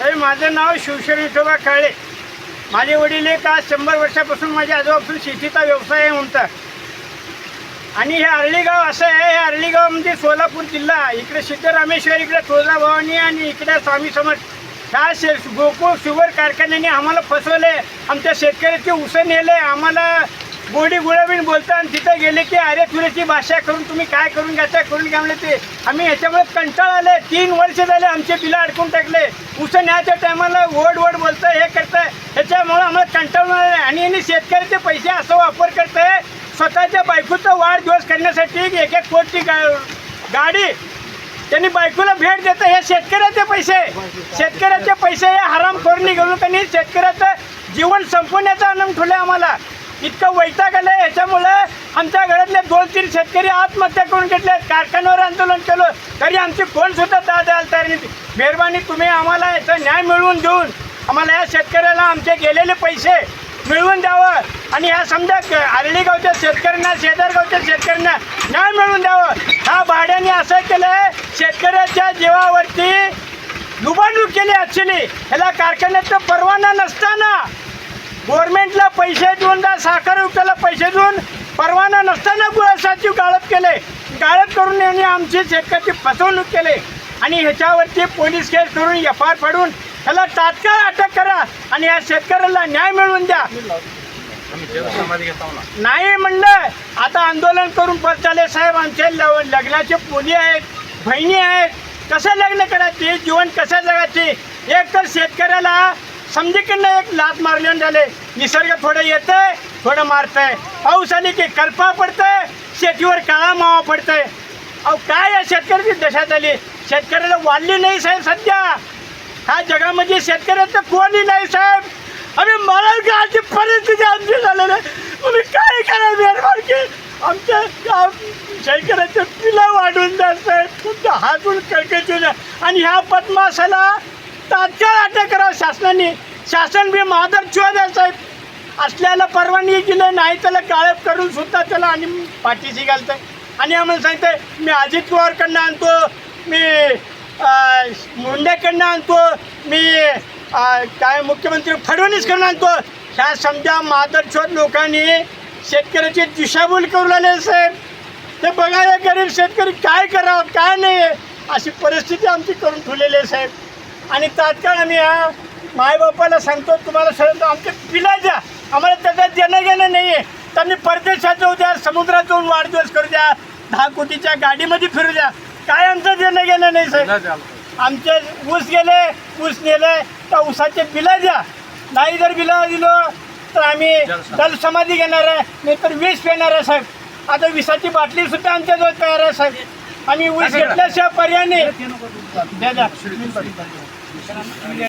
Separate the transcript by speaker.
Speaker 1: तर माझं नाव शिवशरण विठोबा काळे. माझे वडील एक आज शंभर वर्षापासून माझ्या आजोबापासून शेतीचा व्यवसाय आहे म्हणतात. आणि हे आर्लीगाव असं आहे हे आर्लीगाव म्हणजे सोलापूर जिल्हा. इकडे सिद्धरामेश्वर इकडे तुळजाभवानी आणि इकडे स्वामी समर्थ. ह्या शे गोकुळ शुगर कारखान्याने आम्हाला फसवले आमच्या शेतकऱ्याचे उसण नेले आम्हाला गोडी गुळाबीन बोलता आणि तिथं गेले की अरे तुरीची भाषा करून तुम्ही काय करून घ्यायचा करून घ्या म्हणले ते. आम्ही याच्यामुळे कंटाळ आले तीन वर्ष झाले आमचे बिलं अडकून टाकले. उसं न्यायच्या टायमाला ओढ ओढ बोलतं हे करतं ह्याच्यामुळे आम्हाला कंटाळून आले आणि यांनी शेतकऱ्याचे पैसे असा वापर करतंय स्वतःच्या बायकोचा वाढदिवस करण्यासाठी एक एक कोटी गा गाडी त्यांनी बायकोला भेट देतं हे शेतकऱ्याचे पैसे. शेतकऱ्याचे पैसे हे करून घेऊन त्यांनी शेतकऱ्याचं जीवन संपवण्याचा आनंद ठेवला आम्हाला. इतकं वैताग आलं याच्यामुळं आमच्या घरातले दोन तीन शेतकरी आत्महत्या करून घेतले कारखान्यावर आंदोलन केलं. तरी आमची कोण सुद्धा दाद द्यायला तयार नाही. मेहरबानी तुम्ही आम्हाला याचा न्याय मिळवून देऊन आम्हाला या शेतकऱ्याला आमचे गेलेले पैसे मिळवून द्यावं. आणि या समजा क- आर्ली गावच्या शेतकऱ्यांना शेजारगावच्या शेतकऱ्यांना न्याय मिळवून द्यावं. ह्या भाड्याने असं केलं शेतकऱ्याच्या जीवावरती लुबाडणूक केली ॲक्च्युली ह्याला कारखान्याचं परवाना नसताना. गव्हर्नमेंटला पैसे देऊन त्या साखर उक्ताला पैसे देऊन परवाना नसताना गुळासाची गाळप केले. गाळप करून यांनी आमची शेतकऱ्याची फसवणूक केली. आणि ह्याच्यावरती पोलीस केस करून एफ आर फाडून ह्याला तात्काळ अटक करा आणि या शेतकऱ्याला न्याय मिळवून द्या. नाही म्हणलं. आता आंदोलन करून परत चाले साहेब आमचे लग्नाचे पोली आहेत बहिणी आहेत. कसं लग्न करायचे? जीवन कसं जगायचे एक तर शेतकऱ्याला समजीकडनं एक लात मारले झाले. निसर्ग थोडं येतंय थोडं मारतंय. पाऊस आली की कल्पा पडतंय शेतीवर काळा मावा पडतंय. अहो काय या शेतकऱ्याची दशा झाली? शेतकऱ्याला वाढली नाही साहेब सध्या. ह्या जगामध्ये शेतकऱ्याचं कोणी नाही साहेब. आम्ही मला गावची परिस्थिती आमची झालेली आहे. तुम्ही काय करा मेहरबान की? आमच्या शेतकऱ्याचं शेतकऱ्याचे पिलं वाढून द्या साहेब. तुमच्या हातून कळकळतो आणि ह्या पद्मासाला तात्काळ अटक करा शासनाने. शासन बी मादर चोद द्या साहेब असल्याला परवानगी दिली नाही त्याला गाळप करून सुद्धा त्याला आणि पाठीशी घालतं आणि आम्हाला सांगतंय मी अजित पवारकडनं आणतो मी मुंडेकडनं आणतो मी काय मुख्यमंत्री फडणवीसकडनं आणतो. ह्या समजा मादरशोध लोकांनी शेतकऱ्याची दिशाभूल करू लागले साहेब. ते बघायला गरीब शेतकरी काय करावं काय नाही अशी परिस्थिती आमची करून ठेवलेली आहे साहेब. आणि तात्काळ आम्ही या मायबापाला सांगतो तुम्हाला सांगतो आमचे पिला द्या. आम्हाला त्याच्यात देणं घेणं नाही आहे त्यांनी परदेशात जाऊ द्या समुद्रात जाऊन वाढदिवस करू द्या दहा कोटीच्या गाडीमध्ये फिरू द्या. काय आमचं देणं घेणं नाही साहेब? आमचे. ऊस गेले ऊस नेले तर ऊसाचे बिलं द्या. नाही जर बिलं दिलो तर आम्ही दल समाधी. घेणार आहे नाहीतर वीस पेणार आहे साहेब. आता विसाची बाटली सुद्धा आमच्याजवळ तयार आहे साहेब. आम्ही ऊस घेतल्याशिवाय पर्याय नाही. द्या